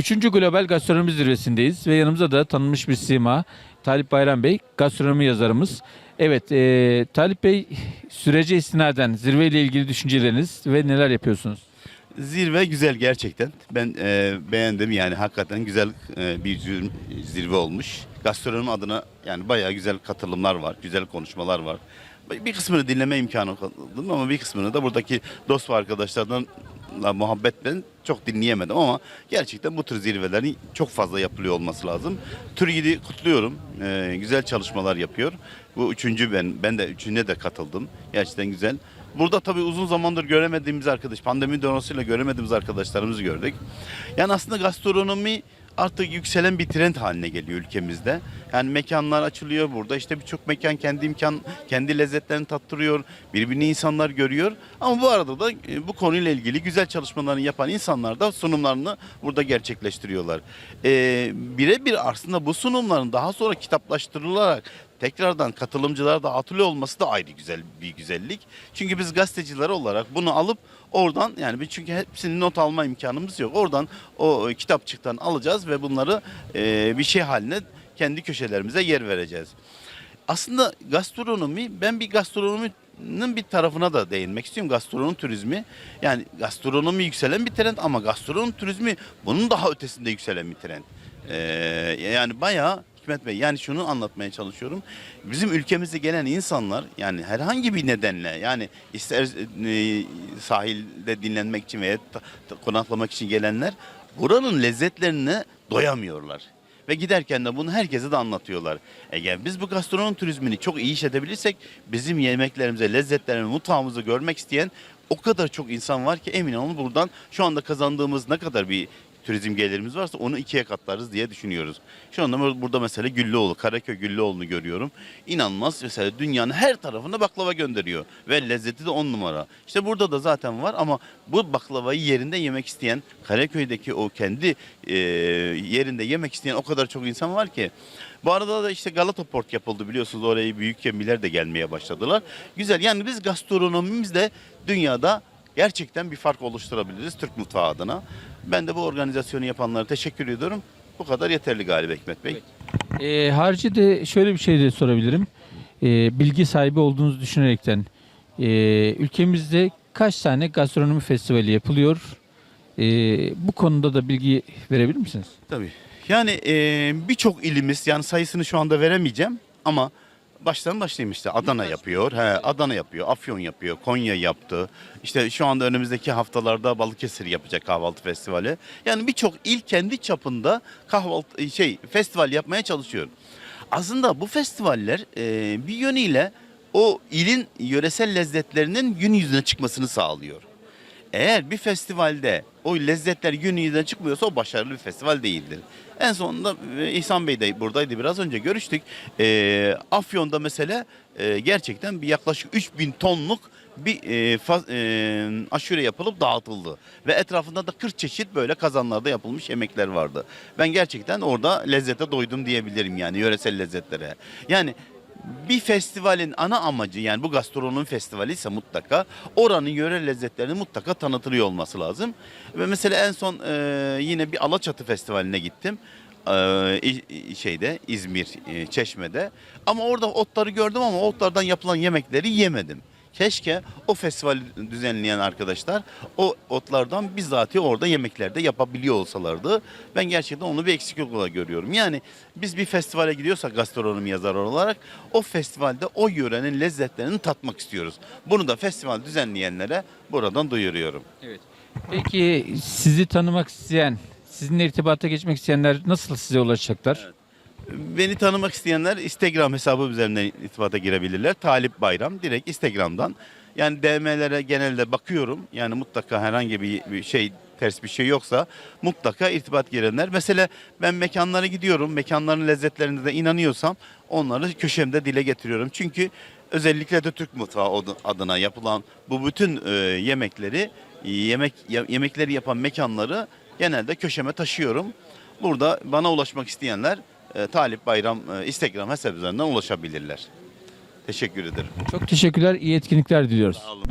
Üçüncü Global Gastronomi Zirvesi'ndeyiz ve yanımızda da tanınmış bir sima Talip Bayram Bey, gastronomi yazarımız. Evet, e, Talip Bey sürece istinaden zirve ile ilgili düşünceleriniz ve neler yapıyorsunuz? Zirve güzel gerçekten. Ben e, beğendim yani hakikaten güzel e, bir zir- zirve olmuş. Gastronomi adına yani bayağı güzel katılımlar var, güzel konuşmalar var. Bir kısmını dinleme imkanı kaldım ama bir kısmını da buradaki dost ve arkadaşlardan muhabbet ben çok dinleyemedim ama gerçekten bu tür zirvelerin çok fazla yapılıyor olması lazım. TÜRGİD'i kutluyorum. E, güzel çalışmalar yapıyor. Bu üçüncü ben, ben de üçüne de katıldım. Gerçekten güzel. Burada tabii uzun zamandır göremediğimiz arkadaş, pandemi dolayısıyla göremediğimiz arkadaşlarımızı gördük. Yani aslında gastronomi artık yükselen bir trend haline geliyor ülkemizde. Yani mekanlar açılıyor burada. işte birçok mekan kendi imkan, kendi lezzetlerini tattırıyor. Birbirini insanlar görüyor. Ama bu arada da e, bu konuyla ilgili güzel çalışmalarını yapan insanlar da sunumlarını burada gerçekleştiriyorlar. Ee, birebir aslında bu sunumların daha sonra kitaplaştırılarak tekrardan katılımcılara dağıtılıyor olması da ayrı güzel bir güzellik. Çünkü biz gazeteciler olarak bunu alıp oradan yani çünkü hepsini not alma imkanımız yok. Oradan o kitapçıktan alacağız ve bunları e, bir şey haline kendi köşelerimize yer vereceğiz. Aslında gastronomi ben bir gastronominin bir tarafına da değinmek istiyorum. Gastronomi turizmi yani gastronomi yükselen bir trend ama gastronomi turizmi bunun daha ötesinde yükselen bir trend. Ee, yani bayağı Hikmet Bey yani şunu anlatmaya çalışıyorum. Bizim ülkemize gelen insanlar yani herhangi bir nedenle yani ister e, sahilde dinlenmek için veya konaklamak için gelenler buranın lezzetlerine doyamıyorlar. Ve giderken de bunu herkese de anlatıyorlar. Eğer biz bu gastronomi turizmini çok iyi iş edebilirsek bizim yemeklerimize, lezzetlerimizi, mutfağımızı görmek isteyen o kadar çok insan var ki emin olun buradan şu anda kazandığımız ne kadar bir turizm gelirimiz varsa onu ikiye katlarız diye düşünüyoruz. Şu anda bur- burada mesela Güllüoğlu, Karaköy Güllüoğlu'nu görüyorum. İnanılmaz mesela dünyanın her tarafına baklava gönderiyor. Ve lezzeti de on numara. İşte burada da zaten var ama bu baklavayı yerinde yemek isteyen, Karaköy'deki o kendi e, yerinde yemek isteyen o kadar çok insan var ki. Bu arada da işte Galata Port yapıldı biliyorsunuz oraya büyük gemiler de gelmeye başladılar. Güzel yani biz gastronomimizde dünyada gerçekten bir fark oluşturabiliriz Türk mutfağı adına. Ben de bu organizasyonu yapanlara teşekkür ediyorum. Bu kadar yeterli galiba Hikmet Bey. E, harici de şöyle bir şey de sorabilirim. E, bilgi sahibi olduğunuzu düşünerekten e, ülkemizde kaç tane gastronomi festivali yapılıyor? E, bu konuda da bilgi verebilir misiniz? Tabii. Yani e, birçok ilimiz yani sayısını şu anda veremeyeceğim ama baştan başlayayım işte Adana yapıyor, he, Adana yapıyor, Afyon yapıyor, Konya yaptı. İşte şu anda önümüzdeki haftalarda Balıkesir yapacak kahvaltı festivali. Yani birçok il kendi çapında kahvaltı şey festival yapmaya çalışıyor. Aslında bu festivaller e, bir yönüyle o ilin yöresel lezzetlerinin gün yüzüne çıkmasını sağlıyor. Eğer bir festivalde o lezzetler gün çıkmıyorsa o başarılı bir festival değildir. En sonunda e, İhsan Bey de buradaydı biraz önce görüştük. E, Afyon'da mesela e, gerçekten bir yaklaşık 3000 tonluk bir e, faz- e, aşure yapılıp dağıtıldı. Ve etrafında da 40 çeşit böyle kazanlarda yapılmış yemekler vardı. Ben gerçekten orada lezzete doydum diyebilirim yani yöresel lezzetlere. Yani bir festivalin ana amacı yani bu gastronomi festivali ise mutlaka oranın yöre lezzetlerinin mutlaka tanıtılıyor olması lazım. Ve mesela en son e, yine bir Alaçatı Festivali'ne gittim. E, şeyde İzmir e, Çeşme'de ama orada otları gördüm ama otlardan yapılan yemekleri yemedim. Keşke o festivali düzenleyen arkadaşlar o otlardan bizzati orada yemeklerde yapabiliyor olsalardı. Ben gerçekten onu bir eksiklik olarak görüyorum. Yani biz bir festivale gidiyorsak gastronomi yazarı olarak o festivalde o yörenin lezzetlerini tatmak istiyoruz. Bunu da festival düzenleyenlere buradan duyuruyorum. Evet. Peki sizi tanımak isteyen, sizinle irtibata geçmek isteyenler nasıl size ulaşacaklar? Beni tanımak isteyenler Instagram hesabı üzerinden irtibata girebilirler. Talip Bayram direkt Instagram'dan. Yani DM'lere genelde bakıyorum. Yani mutlaka herhangi bir, şey ters bir şey yoksa mutlaka irtibat girenler. Mesela ben mekanlara gidiyorum. Mekanların lezzetlerine de inanıyorsam onları köşemde dile getiriyorum. Çünkü özellikle de Türk mutfağı adı- adına yapılan bu bütün e, yemekleri yemek ye- yemekleri yapan mekanları genelde köşeme taşıyorum. Burada bana ulaşmak isteyenler e, Talip Bayram e, Instagram hesabı üzerinden ulaşabilirler. Teşekkür ederim. Çok teşekkürler, iyi etkinlikler diliyoruz. Sağ olun.